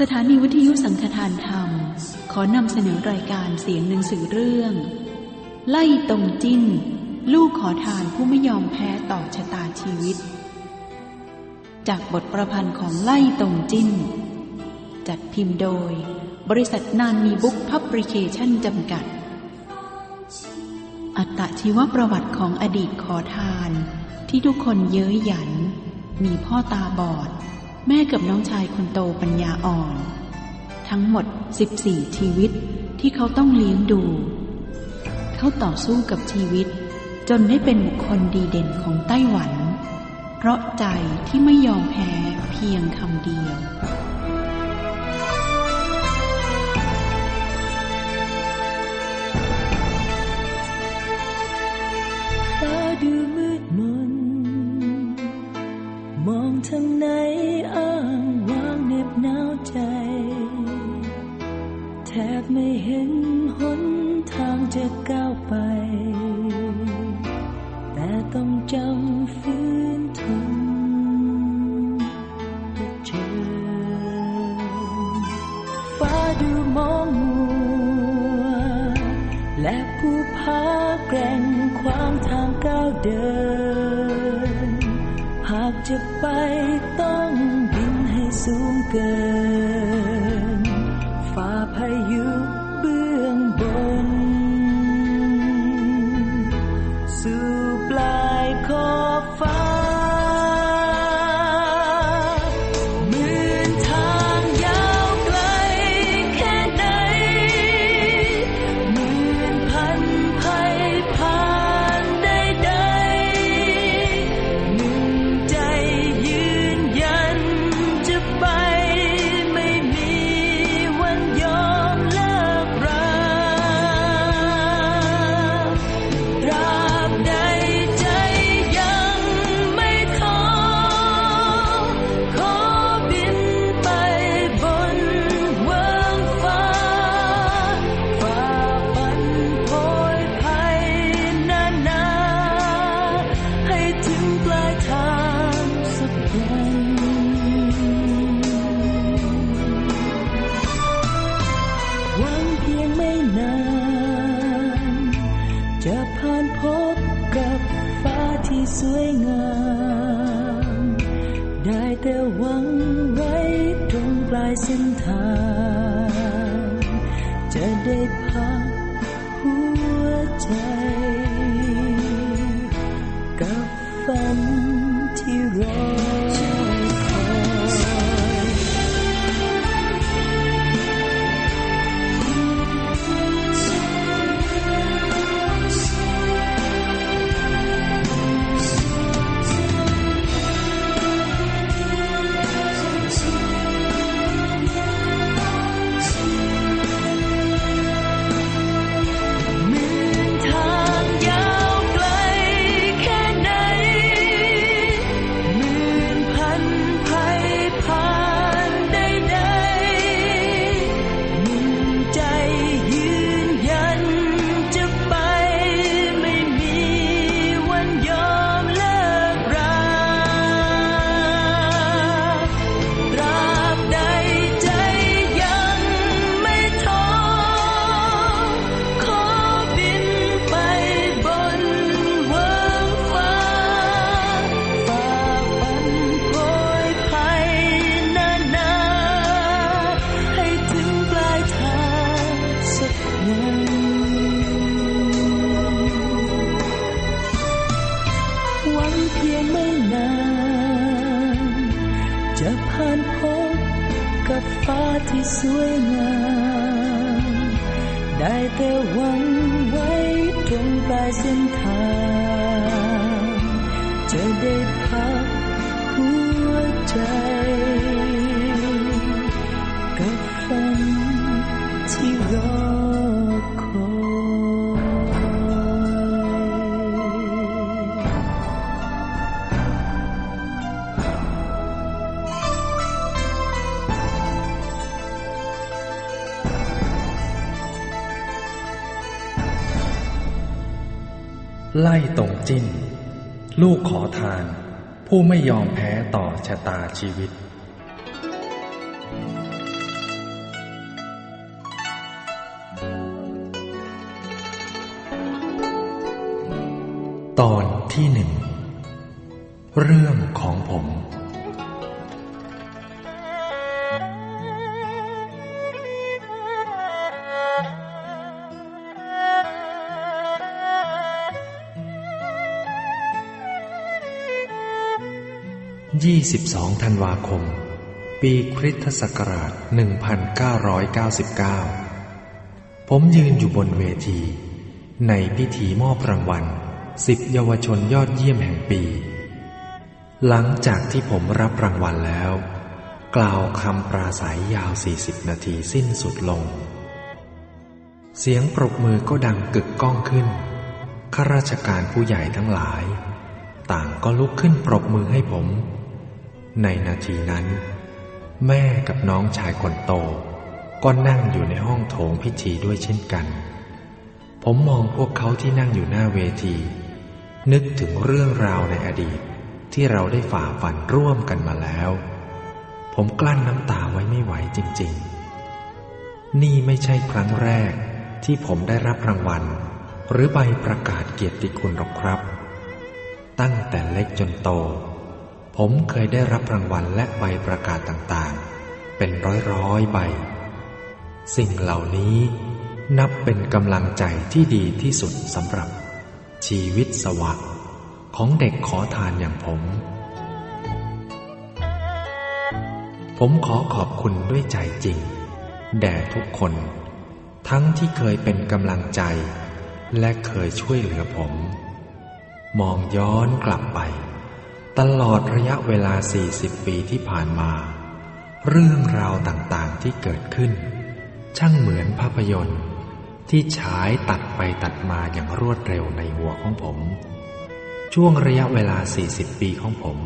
สถานีวิทยุสังฆทานธรรม ขอนำเสนอรายการเสียงหนังสือเรื่อง ไล่ตรงจิ้น ลูกขอทานผู้ไม่ยอมแพ้ต่อชะตาชีวิต จากบทประพันธ์ของไล่ตรงจิ้น จัดพิมพ์โดย บริษัทนานมีบุ๊กพับริเคชั่นจำกัด อัตชีวประวัติของอดีตขอทาน ที่ทุกคนเย้ยหยัน มีพ่อตาบอด แม่กับน้องชายคนโตปัญญาอ่อน ทั้งหมด 14 ชีวิตที่เขาต้องเลี้ยงดู เขาต่อสู้กับชีวิต จนได้เป็นบุคคลดีเด่นของไต้หวัน เพราะใจที่ไม่ยอมแพ้เพียงคำเดียว หนหนทางจะก้าวไป แต่ต้องจำฝืนทนเพื่อเจอฟ้าดูมองมัว และผู้พาแกร่งขวางทางก้าวเดิน หากจะไปต้องบินให้สูงเกิน รงปล ไล่ตรงจิ้น ลูกขอทาน ผู้ไม่ยอมแพ้ต่อชะตาชีวิต ตอนที่หนึ่ง เรื่องของผม 22 ธันวาคม ปีคริสตศักราช 1999 ผมยืนอยู่บนเวที ในพิธีมอบรางวัลสิบเยาวชนยอดเยี่ยมแห่งปี หลังจากที่ผมรับรางวัลแล้ว กล่าวคำปราศัยยาว 40 นาทีสิ้นสุดลง เสียงปรบมือก็ดังกึกก้องขึ้น ข้าราชการผู้ใหญ่ทั้งหลายต่างก็ลุกขึ้นปรบมือให้ผม ในนาทีนั้น แม่กับน้องชายคนโต ก็นั่งอยู่ในห้องโถงพิธีด้วยเช่นกัน ผมมองพวกเขาที่นั่งอยู่หน้าเวที นึกถึงเรื่องราวในอดีตที่เราได้ฝ่าฟันร่วมกันมาแล้ว ผมกลั้นน้ำตาไว้ไม่ไหวจริง ๆ นี่ไม่ใช่ครั้งแรกที่ผมได้รับรางวัล หรือใบประกาศเกียรติคุณหรอกครับ ตั้งแต่เล็กจนโต ผมเคยได้รับรางวัลและใบประกาศต่างๆ เป็นร้อยๆใบ สิ่งเหล่านี้นับเป็นกำลังใจที่ดีที่สุดสำหรับ ชีวิตสวะของเด็กขอทานอย่างผม ผมขอขอบคุณด้วยใจจริง แด่ทุกคน ทั้งที่เคยเป็นกำลังใจ และเคยช่วยเหลือผม มองย้อนกลับไป ตลอดระยะเวลา 40 ปีที่ผ่านมา เรื่องราวต่างๆที่เกิดขึ้น ช่างเหมือนภาพยนตร์ ที่ฉายตัดไปตัดมาอย่างรวดเร็วในหัวของผม ช่วงระยะเวลา 40 ปีของผม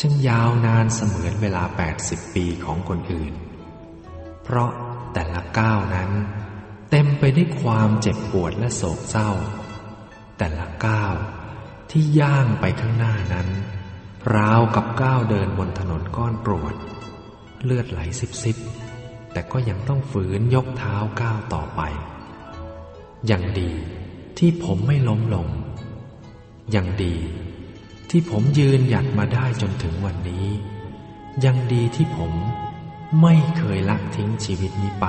ช่างยาวนานเสมือนเวลา 80 ปีของคนอื่น เพราะแต่ละก้าวนั้น เต็มไปด้วยความเจ็บปวดและโศกเศร้า แต่ละก้าวที่ย่างไปข้างหน้านั้น ราวกับก้าวเดินบนถนนก้อนกรวดเลือดไหลซิบๆแต่ก็ยังต้องฝืนยกเท้าก้าวต่อไป อย่างดีที่ผมไม่ล้มลง อย่างดีที่ผมยืนหยัดมาได้จนถึงวันนี้ ยังดีที่ผมไม่เคยละทิ้งชีวิตนี้ไป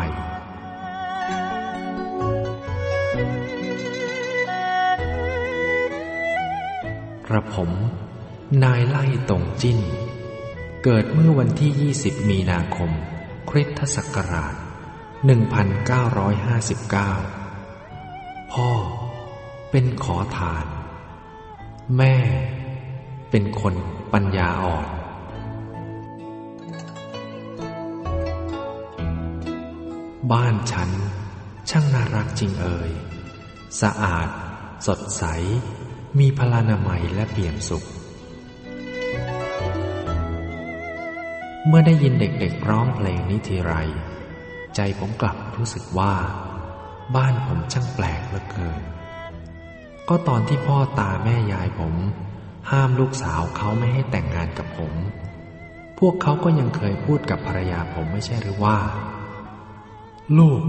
กระผม นายไล่ตรงจิ้น เกิดเมื่อวันที่ 20 มีนาคม คริสตศักราช 1959 พ่อเป็นขอทาน แม่เป็นคนปัญญาอ่อนบ้านฉัน ช่างน่ารักจริงเอ่ย สะอาด สดใส มีพลานามัยและเปี่ยมสุข เมื่อได้ยินเด็กๆร้องเพลงนี้ทีไร ใจผมกลับรู้สึกว่า บ้านผมช่างแปลกเหลือเกิน ก็ตอนที่พ่อตาแม่ยายผม ห้ามลูกสาวเขาไม่ให้แต่งงานกับผม พวกเขาก็ยังเคยพูดกับภรรยาผมไม่ใช่หรือว่า ลูก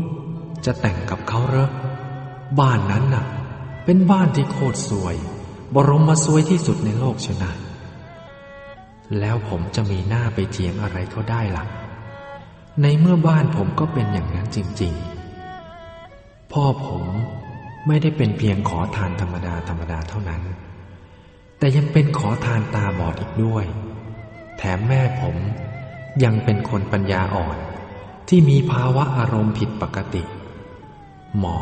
จะแต่งกับเขาเหรอบ้านนั้นน่ะ เป็นบ้านที่โคตรสวย บรมมาสวยที่สุดในโลกเชียวนะ แล้วผมจะมีหน้าไปเถียงอะไรเขาได้ล่ะ ในเมื่อบ้านผมก็เป็นอย่างนั้นจริง ๆ พ่อผมไม่ได้เป็นเพียงขอทานธรรมดาธรรมดาเท่านั้น แต่ยังเป็นขอทานตาบอดอีกด้วย แถมแม่ผมยังเป็นคนปัญญาอ่อนที่มีภาวะอารมณ์ผิดปกติ หมอ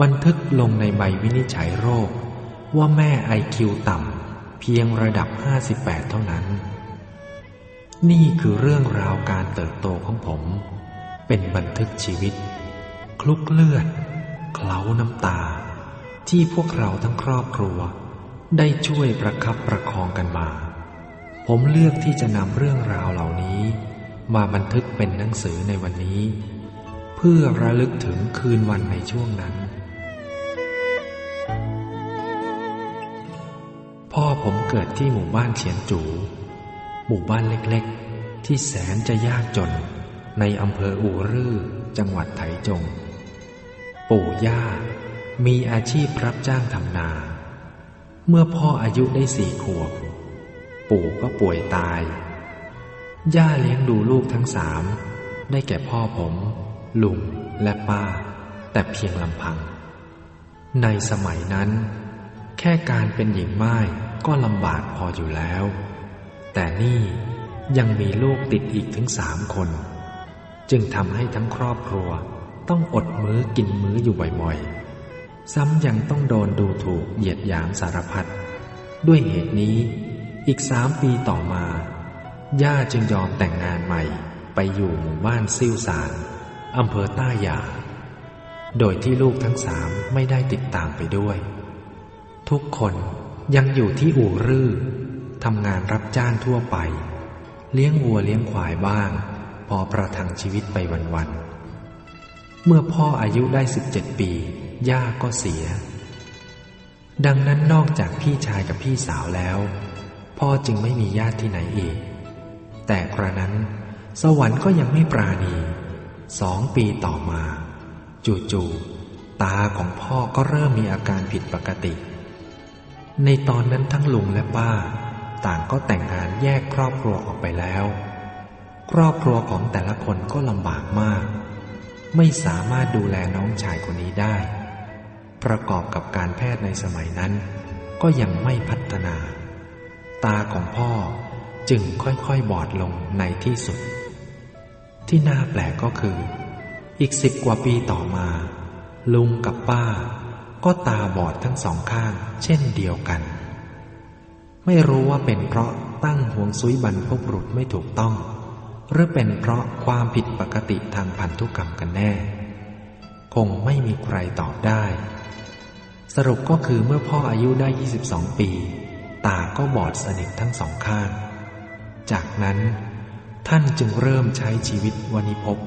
บันทึกลงในใบวินิจฉัยโรค ว่าแม่ไอคิวต่ำ เพียงระดับ 58 เท่านั้น นี่คือเรื่องราวการเติบโตของผม เป็นบันทึกชีวิต คลุกเลือด เคล้าน้ำตา ที่พวกเราทั้งครอบครัว ได้ช่วยประคับประคองกันมา ผมเลือกที่จะนำเรื่องราวเหล่านี้ มาบันทึกเป็นหนังสือในวันนี้ เพื่อระลึกถึงคืนวันในช่วงนั้น พ่อผมเกิดที่หมู่บ้านเฉียนจู หมู่บ้านเล็กๆ ที่แสนจะยากจน ในอำเภออู่รื่อ จังหวัดไถจง ปู่ย่า มีอาชีพรับจ้างทำนา เมื่อพ่ออายุได้สี่ขวบ ปู่ก็ป่วยตาย ย่าเลี้ยงดูลูกทั้งสาม ได้แก่พ่อผม ลุงและป้า แต่เพียงลำพัง ในสมัยนั้นแค่การเป็นหญิงไม้ ก็ลำบากพออยู่แล้ว แต่นี่ยังมีลูกติดอีกถึงสามคน จึงทำให้ทั้งครอบครัวต้องอดมื้อกินมื้ออยู่บ่อยๆ ซ้ำยังต้องโดนดูถูกเหยียดหยามสารพัด ด้วยเหตุนี้อีกสามปีต่อมา ย่าจึงยอมแต่งงานใหม่ไปอยู่หมู่บ้านซิ่วสารอำเภอต้าหยาโดยที่ลูกทั้งสามไม่ได้ติดตามไปด้วย ทุกคน ยังอยู่ที่อู่รือทำงานรับจ้างทั่วไป เลี้ยงวัวเลี้ยงควายบ้าง พอประทังชีวิตไปวันๆ เมื่อพ่ออายุได้สิบเจ็ดปี ย่าก็เสีย ดังนั้นนอกจากพี่ชายกับพี่สาวแล้ว พ่อจึงไม่มีญาติที่ไหนอีก แต่กระนั้น สวรรค์ก็ยังไม่ปราณี สองปีต่อมา จู่ๆตาของพ่อก็เริ่มมีอาการผิดปกติ ในตอนนั้นทั้งลุงและป้า ต่างก็แต่งงานแยกครอบครัวออกไปแล้ว ครอบครัวของแต่ละคนก็ลำบากมาก ไม่สามารถดูแลน้องชายคนนี้ได้ ประกอบกับการแพทย์ในสมัยนั้น ก็ยังไม่พัฒนา ตาของพ่อจึงค่อยๆ บอดลงในที่สุด ที่น่าแปลกก็คือ อีกสิบกว่าปีต่อมา ลุงกับป้า ก็ตาบอดทั้งสองข้าง เช่นเดียวกัน ไม่รู้ว่าเป็นเพราะตั้งห่วงซุยบรรพบุรุษไม่ถูกต้อง หรือเป็นเพราะความผิดปกติทางพันธุกรรมกันแน่ คงไม่มีใครตอบได้ สรุปก็คือเมื่อพ่ออายุได้ 22 ปี ตาก็บอดสนิททั้งสองข้าง จากนั้นท่านจึงเริ่มใช้ชีวิตวันิพก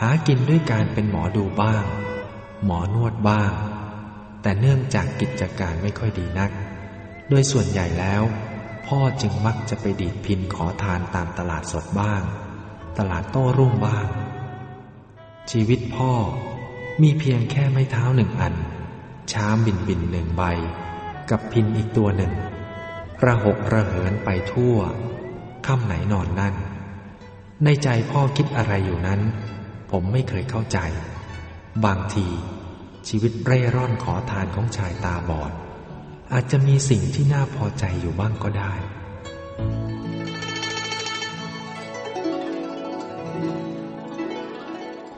หากินด้วยการเป็นหมอดูบ้าง หมอนวดบ้าง แต่เนื่องจากกิจการไม่ค่อยดีนัก โดยส่วนใหญ่แล้ว พ่อจึงมักจะไปดีดพินขอทานตามตลาดสดบ้าง ตลาดโต้รุ่งบ้าง ชีวิตพ่อมีเพียงแค่ไม้เท้าหนึ่งอัน ช้ามบินบินหนึ่งใบ กับพินอีกตัวหนึ่ง ระหกระเหินไปทั่วค่ำไหนนอนนั่น ในใจพ่อคิดอะไรอยู่นั้น ผมไม่เคยเข้าใจ บางที ชีวิตเร่ร่อนขอทานของชายตาบอด อาจจะมีสิ่งที่น่าพอใจอยู่บ้างก็ได้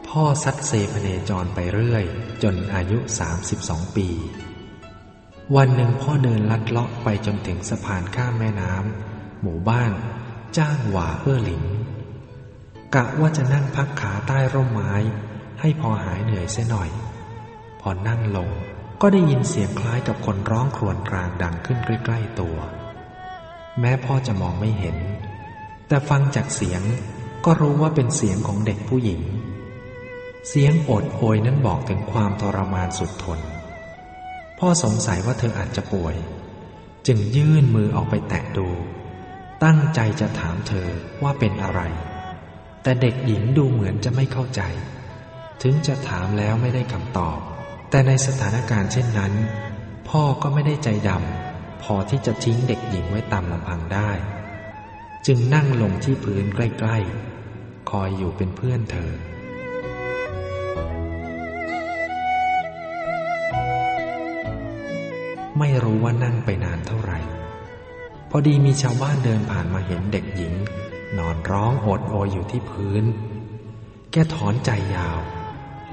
พ่อซัดเซพเนจรไปเรื่อย จนอายุ 32 ปี วันหนึ่งพ่อเดินลัดเลาะไปจนถึงสะพานข้ามแม่น้ำหมู่บ้าน จ้างหวาเพื่อหลินกะว่าจะนั่งพักขาใต้ร่มไม้ ให้พอหายเหนื่อยเสียหน่อย อนั่งลงก็ได้ยินเสียงคล้ายกับคนร้องครวญครางดังขึ้นใกล้ๆตัว แม้พ่อจะมองไม่เห็น แต่ฟังจากเสียงก็รู้ว่าเป็นเสียงของเด็กผู้หญิง เสียงโอดโอยนั้นบอกถึงความทรมานสุดทน พ่อสงสัยว่าเธออาจจะป่วย จึงยื่นมือออกไปแตะดู ตั้งใจจะถามเธอว่าเป็นอะไร แต่เด็กหญิงดูเหมือนจะไม่เข้าใจ ถึงจะถามแล้วไม่ได้คำตอบ แต่ในสถานการณ์เช่นนั้น พ่อก็ไม่ได้ใจดำพอที่จะทิ้งเด็กหญิงไว้ตามลำพังได้ จึงนั่งลงที่พื้นใกล้ ๆ คอยอยู่เป็นเพื่อนเธอไม่รู้ว่านั่งไปนานเท่าไหร่ พอดีมีชาวบ้านเดินผ่านมาเห็นเด็กหญิง นอนร้องโอดโอยอยู่ที่พื้น แกถอนใจยาว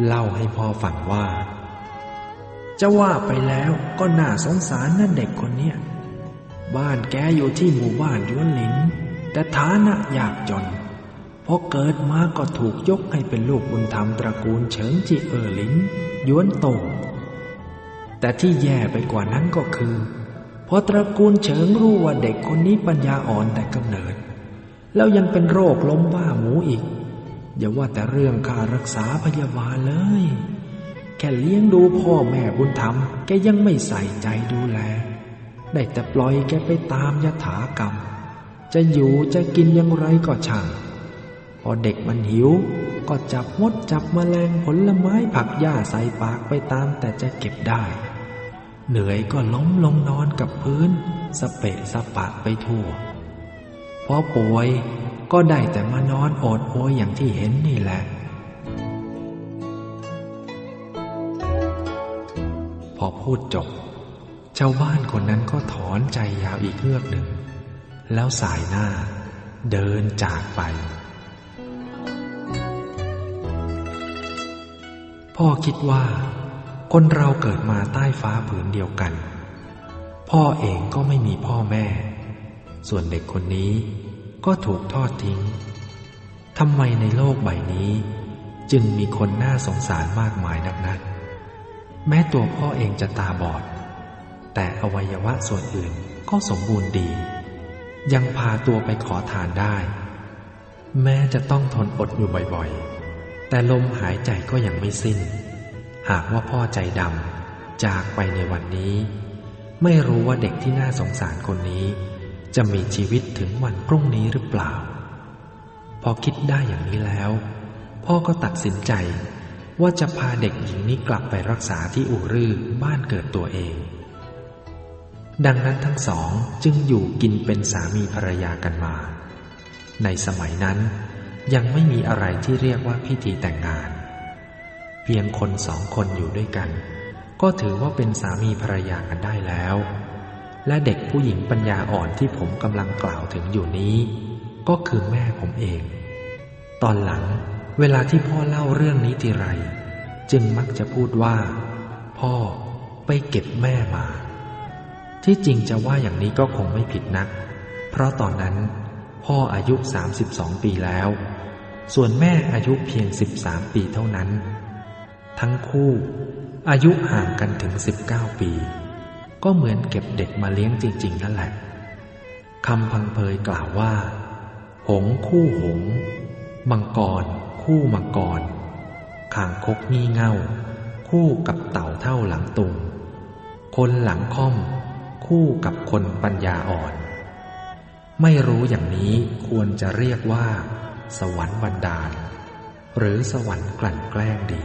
เล่าให้พ่อฟังว่า จะว่าไปแล้วก็น่าสงสารนั่นเด็กคนเนี้ย บ้านแกอยู่ที่หมู่บ้านยวนหลิน แต่ฐานะยากจนพอเกิดมาก็ถูกยกให้เป็นลูกบุญธรรมตระกูลเฉิงจีเอ๋อหลินยวนโตงแต่ที่แย่ไปกว่านั้นก็คือพอตระกูลเฉิงรู้ว่าเด็กคนนี้ปัญญาอ่อนแต่กำเนิด แล้วยังเป็นโรคล้มบ้าหมูอีก อย่าว่าแต่เรื่องค่ารักษาพยาบาลเลย แค่เลี้ยงดูพ่อแม่บุญธรรม แกยังไม่ใส่ใจดูแล ได้แต่ปล่อยแกไปตามยถากรรม จะอยู่จะกินอย่างไรก็ช่าง พอเด็กมันหิว ก็จับมดจับมแมลงผลไม้ผักหญ้าใส่ปากไปตามแต่จะเก็บได้ เหนื่อยก็ล้มลงนอนกับพื้น สเปะสปะไปทั่ว พอป่วยก็ได้แต่มานอนโอดโอยอย่างที่เห็นนี่แหละ พูดจบ ชาวบ้านคนนั้นก็ถอนใจยาวอีกเฮือกหนึ่ง แล้วสายหน้าเดินจากไป พ่อคิดว่า คนเราเกิดมาใต้ฟ้าผืนเดียวกัน พ่อเองก็ไม่มีพ่อแม่ ส่วนเด็กคนนี้ก็ถูกทอดทิ้งทำไมในโลกใบนี้ จึงมีคนน่าสงสารมากมายนักนัก แม้ตัวพ่อเองจะตาบอด แต่อวัยวะส่วนอื่นก็สมบูรณ์ดี ยังพาตัวไปขอทานได้ แม้จะต้องทนอดอยู่บ่อยๆ แต่ลมหายใจก็ยังไม่สิ้น หากว่าพ่อใจดำจากไปในวันนี้ ไม่รู้ว่าเด็กที่น่าสงสารคนนี้ จะมีชีวิตถึงวันพรุ่งนี้หรือเปล่า พอคิดได้อย่างนี้แล้ว พ่อก็ตัดสินใจ ว่าจะพาเด็กหญิงนี้กลับไปรักษาที่อู่รือบ้านเกิดตัวเอง ดังนั้นทั้งสองจึงอยู่กินเป็นสามีภรรยากันมา ในสมัยนั้นยังไม่มีอะไรที่เรียกว่าพิธีแต่งงาน เพียงคนสองคนอยู่ด้วยกัน ก็ถือว่าเป็นสามีภรรยากันได้แล้ว และเด็กผู้หญิงปัญญาอ่อนที่ผมกำลังกล่าวถึงอยู่นี้ ก็คือแม่ผมเอง ตอนหลัง เวลาที่พ่อเล่าเรื่องนี้ทีไร จึงมักจะพูดว่า พ่อไปเก็บแม่มา ที่จริงจะว่าอย่างนี้ก็คงไม่ผิดนัก เพราะตอนนั้น พ่ออายุ 32 ปีแล้ว ส่วนแม่อายุเพียง 13 ปีเท่านั้น ทั้งคู่ อายุห่างกันถึง 19 ปี ก็เหมือนเก็บเด็กมาเลี้ยงจริง ๆ นั่นแหละคำพังเพยกล่าวว่า หงคู่หง มังกร คู่มังกรคางคกงี่เง่า คู่กับเต่าเท่าหลังตุง คนหลังค่อม คู่กับคนปัญญาอ่อน ไม่รู้อย่างนี้ควรจะเรียกว่า สวรรค์บันดาล หรือสวรรค์กลั่นแกล้งดี